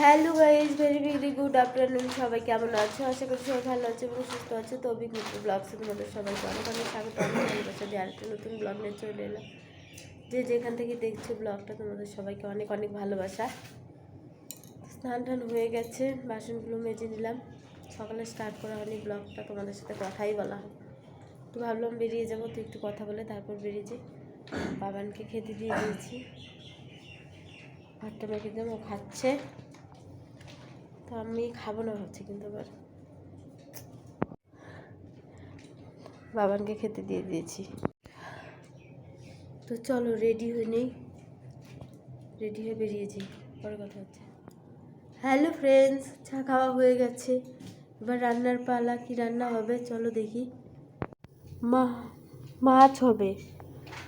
Hello guys very very good afternoon সবাই কেমন আছো? আশা করি সবাই ভালো আছে এবং সুস্থ আছে। তো নতুন ব্লগসে তোমাদের সবাইকে অনেক অনেক স্বাগত। আমি ভালোবাসা দিয়ে আরেকটা নতুন ব্লগ নিয়ে চলে এলাম। যে যেখান থেকে দেখছ ব্লগটা তোমাদের সবাইকে অনেক অনেক ভালোবাসা। স্নান টান হয়ে গেছে, বাসনগুলো মেজে নিলাম। সকালে স্টার্ট করা হয়নি ব্লগটা তোমাদের সাথে কথাই বলা হয় তো ভাবলাম বেরিয়ে যাব, তো একটু কথা বলে তারপর বেরিয়েছি বাবানকে খেতে দিয়ে দিয়েছি। ভাতটা মেখে দিলাম, ও খাচ্ছে। আমি খাব না ভাবছি কিন্তু আবার। বাবানকে খেতে দিয়ে দিয়েছি। তো চলো রেডি হয়ে নেই। রেডি হয়ে বেরিয়েছি। পরে কথা হচ্ছে। হ্যালো ফ্রেন্ডস চা খাওয়া হয়ে গেছে। এবার রান্নার পালা, কি রান্না হবে? চলো দেখি। মা, মাছ হবে।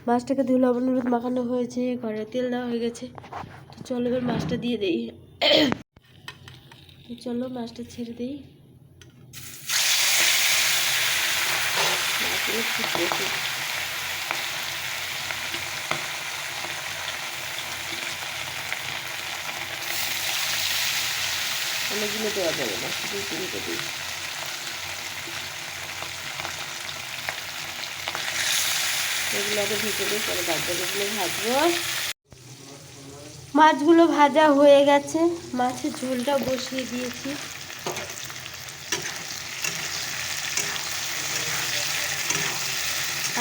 মাছটাকে ধুয়ে লবণ হলুদ মাখানো হয়েছে, ঘরে তেল দেওয়া হয়ে গেছে। তো চলো এবার মাছটা দিয়ে দিই। চলো মাছটা ছেড়ে দিই। দেওয়া যাবে না এগুলো আগে দিই পরে ভাজবো। মাছগুলো ভাজা হয়ে গেছে। মাছের ঝোলটা বসিয়ে দিয়েছি।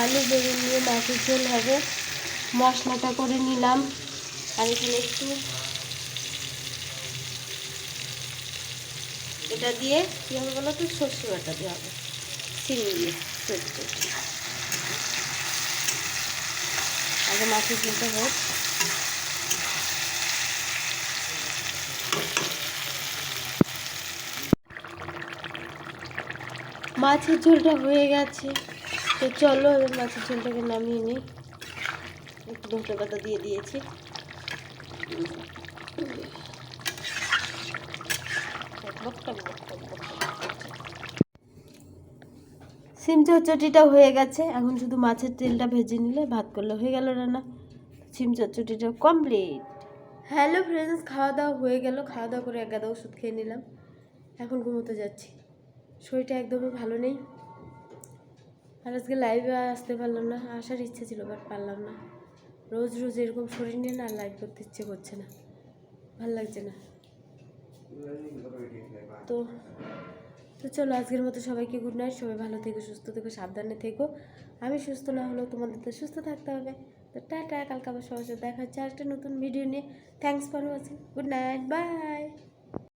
আলু বেগুন নিয়ে মাছের ঝোল হবে। মশলাটা করে নিলাম। আর এখানে একটু এটা দিয়ে কী হবে বলো তো? সর্ষে বাটা দিয়ে হবে। চিনি দিয়ে আগে মাছের ঝোলটা হোক। মাছের ঝোলটা হয়ে গেছে। তো চলো এবার মাছের ঝোলটাকে নামিয়ে নিই। একটু ধনে পাতা দিয়ে দিয়েছি। সিম চচ্চটিটা হয়ে গেছে। এখন শুধু মাছের তেলটা ভেজে নিলে ভাত করলে হয়ে গেল রান্না। সিম চচ্চটিটা কমপ্লিট হ্যালো ফ্রেন্ডস খাওয়া দাওয়া হয়ে গেল। খাওয়া দাওয়া করে এক গাদা ওষুধ খেয়ে নিলাম। এখন ঘুমোতে যাচ্ছি। শরীরটা একদমই ভালো নেই। আর আজকে লাইভে আসতে পারলাম না, আসার ইচ্ছে ছিল বাট পারলাম না। রোজ রোজ এরকম শরীর নিয়ে না লাইভ করতে ইচ্ছে করছে না। ভালো লাগছে না। তো তো চলো আজকের মতো সবাইকে গুড নাইট সবাই ভালো থেকো, সুস্থ থেকো, সাবধানে থেকো। আমি সুস্থ না হলেও তোমাদের তো সুস্থ থাকতে হবে। তো টাটা, কালকে আবার সবার সাথে দেখা হচ্ছে। আরেকটা নতুন ভিডিও নিয়ে। Thanks for watching good night bye